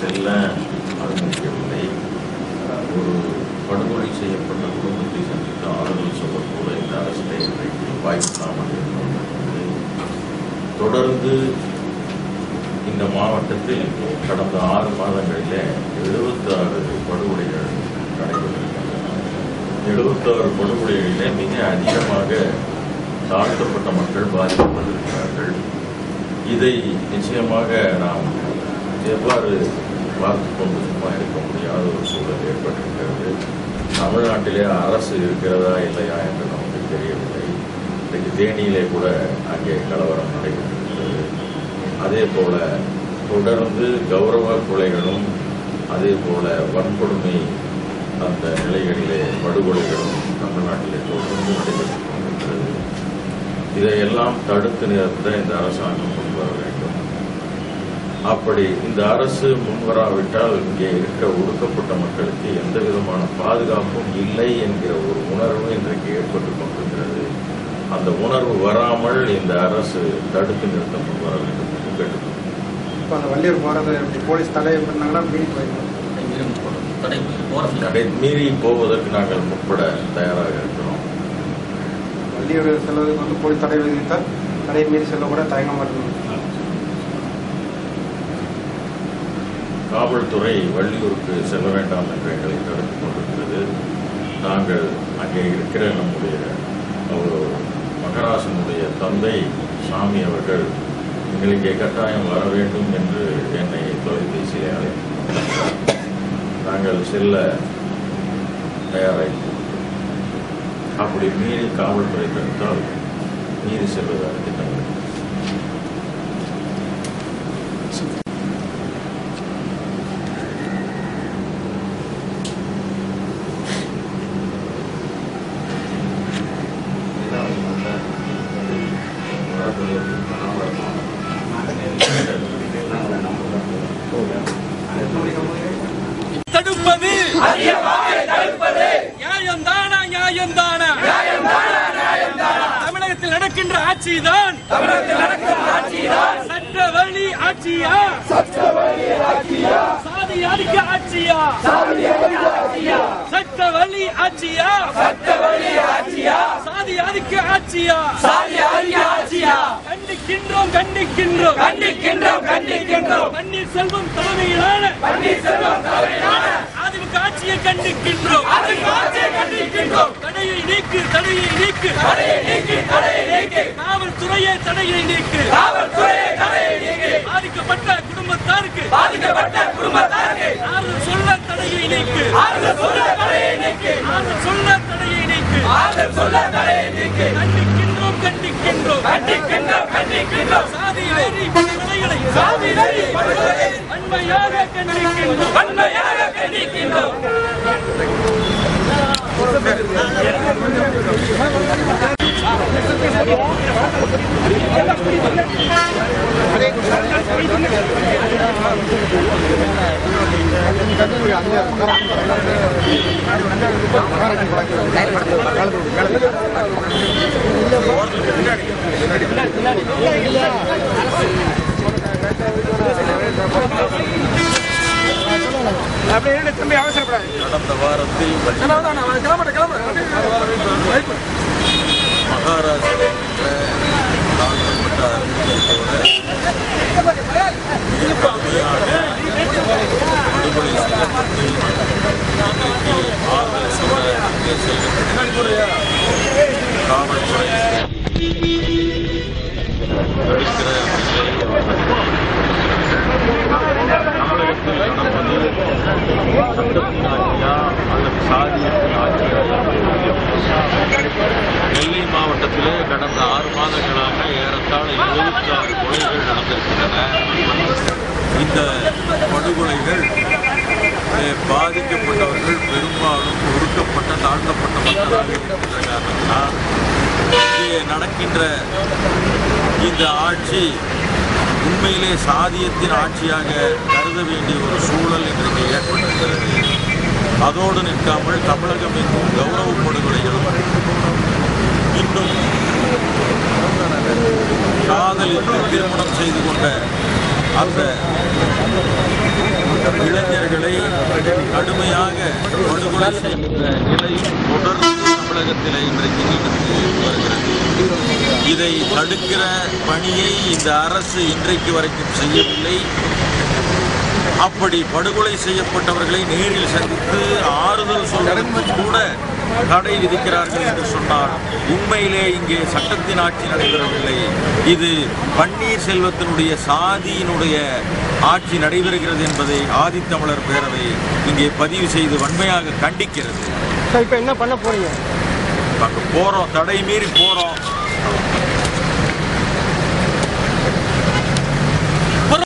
செல்ல அனுமதிக்கவில்லை. ஒரு படுகொலை செய்யப்பட்ட குடும்பத்தை சந்தித்து ஆறுதல் சொல்லக்கூட இந்த அரசிலே இன்றைக்கு வாய்ப்பில்லாமல் தொடர்ந்து இந்த மாவட்டத்தில் கடந்த ஆறு மாதங்களிலே எழுபத்தாறு படுகொலைகள் நடைபெற்றிருக்கின்றன. எழுபத்தாறு படுகொலைகளில் மிக அதிகமாக தாழ்த்தப்பட்ட மக்கள் பாதிக்கப்பட்டிருக்கிறார்கள். இதை நிச்சயமாக நாம் எவ்வாறு பார்த்து கொண்டு சும்மா இருக்க முடியாத ஒரு சூழல் ஏற்பட்டிருக்கிறது? தமிழ்நாட்டிலே அரசு இருக்கிறதா இல்லையா என்று நமக்கு தெரியவில்லை. இன்றைக்கு தேனியிலே கூட அங்கே கலவரம் நடைபெற்றிருக்கிறது. அதே போல தொடர்ந்து கௌரவ கொலைகளும் அதே போல வன்கொடுமை அந்த நிலைகளிலே படுகொலைகளும் தமிழ்நாட்டிலே தொடர்ந்து நடைபெற்று கொண்டிருக்கிறது. இதையெல்லாம் தடுத்து நிறுத்த இந்த அரசாங்கம் அப்படி இந்த அரசு முன்வராவிட்டால் இங்கே இருக்கிற ஒடுக்கப்பட்ட மக்களுக்கு எந்த விதமான பாதுகாப்பும் இல்லை என்கிற ஒரு உணர்வு இன்றைக்கு ஏற்பட்டுக் கொண்டிருக்கிறது. அந்த உணர்வு வராமல் இந்த அரசு தடுத்து நிறுத்த முன்வர வேண்டும் என்று கேட்டுக்கொள்கிறேன் இப்போ அந்த வள்ளியூர் போகிறது போலீஸ் தடை பண்ணாங்கன்னா மீறி போயிருக்கோம் தடை தடை மீறி போவதற்கு நாங்கள் முற்பட தயாராக இருக்கிறோம். வள்ளியூர் செல்வதற்கு வந்து போலீஸ் தடை விதித்தால் தடையை மீறி செல்ல கூட தயங்க மாட்டேங்குது காவல்துறை வள்ளியூருக்கு செல்ல வேண்டாம் என்ற எங்களை தடுத்துக் கொண்டிருக்கிறது. நாங்கள் அங்கே இருக்கிற நம்முடைய ஒரு மகராசனுடைய தந்தை சாமி அவர்கள் எங்களுக்கு கட்டாயம் வர வேண்டும் என்று என்னை தொலைபேசியில் அழைத்தார். நாங்கள் செல்ல தயாராகி அப்படி மீறி காவல்துறை தடுத்தால் மீறி செல்வதாக தடுப்பது. நியாயம் தானா நியாயம் தானா தமிழகத்தில் நடக்கின்ற ஆட்சிதான். சட்ட வழி ஆட்சியா? சாதி ஆதிக்க ஆட்சியா? சட்ட வழி ஆட்சியா? சாதி ஆதிக்க ஆட்சியா? கண்டிக்கின்றோம் கண்டிக்கின்றோம். கண்டிக்கின்றோம் கண்டிக்கின்றோம். பன்னீர் செல்வம் தலைமையிலான பன்னீர் செல்வம் தலைமையிலான அதிமுக ஆட்சியை கண்டிக்கின்றோம். அதிமுக ஆட்சியை கண்டிக்கின்றோம். தடையை நீக்கு தடையை நீக்கு. தடையை நீக்கு தடையை நீக்கு. காவல்துறையே தடையை நீக்கு. காவல்துறையே தடையை நீக்கு. பாதிக்கப்பட்ட குடும்பத்தாருக்கு பாதிக்கப்பட்ட குடும்பத்தாருக்கு ஆறுதல் சொல்ல தடையை நீக்கு. ஆறுதல் சொல்ல தடையை நீக்கு. ஆறுதல் சொல்ல தடையை நீக்கு. ஆறுதல் சொல்ல தடையை நீக்கு. கண்டிக்கின்றோம். கண்டிக்கின்றோம். கண்டிக்கின்றோம். சாதி வெறி படுகொலைகளை சாதி வெறி படுகொலைகளை வன்மையாக கண்டிக்கின்றோம். வன்மையாக கண்டிக்கின்றோம். அப்படியே தம்பி அவசரப்படாது. கடந்த வாரத்தில் மகாராஷ்டிர என்ற தாழ்த்தப்பட்ட அறிவியலோட மிக கடுமையான படுகொலை செய்யப்பட்டு இன்றைக்கு ஆறுதல் சொல்ல அங்கே செல்கின்ற காவல்துறை தடுக்கிற தமிழகத்தில் நடப்பது சட்டத்தின் ஆட்சியா அல்லது சாதியத்தின் ஆட்சியா நெல்லை மாவட்டத்திலே கடந்த ஆறு மாதங்களாக ஏறத்தாழ எழுபத்தி ஆறு கொலைகள் நடந்திருக்கின்றன. இந்த படுகொலைகள் பாதிக்கப்பட்டவர்கள் பெரும்பாலும் ஒடுக்கப்பட்ட தாழ்த்தப்பட்ட மக்களாக இருக்கின்ற காரணத்தினால் இங்கே நடக்கின்ற இந்த ஆட்சி உண்மையிலே சாதியத்தின் ஆட்சியாக கருத வேண்டிய ஒரு சூழல் இன்றைக்கு ஏற்பட்டிருக்கிறது. அதோடு நிற்காமல் தமிழகம் எங்கும் கௌரவ படுகொலைகளும் இன்னும் காதலித்து திருமணம் செய்து கொண்ட அந்த இளைஞர்களை கடுமையாக படுகொலை செய்கின்ற நிலையும் தொடர்ந்து தமிழகத்தில் இன்றைக்கு நீடித்து வருகிறது. இதை தடுக்கிற பணியை இந்த அரசு இன்றைக்கு வரைக்கும் செய்யவில்லை. அப்படி படுகொலை செய்யப்பட்டவர்களை நேரில் சந்தித்து ஆறுதல் சொல்வதற்கு கூட தடை விதிக்கிறார்கள் என்று சொன்னார் உண்மையிலே இங்கே சட்டத்தின் ஆட்சி நடைபெறவில்லை. இது பன்னீர்செல்வத்தினுடைய சாதியினுடைய ஆட்சி நடைபெறுகிறது என்பதை ஆதித்தமிழர் பேரவை இங்கே பதிவு செய்து வன்மையாக கண்டிக்கிறது. இப்போ என்ன பண்ண போறீங்க? போகிறோம் தடை மீறி போகிறோம்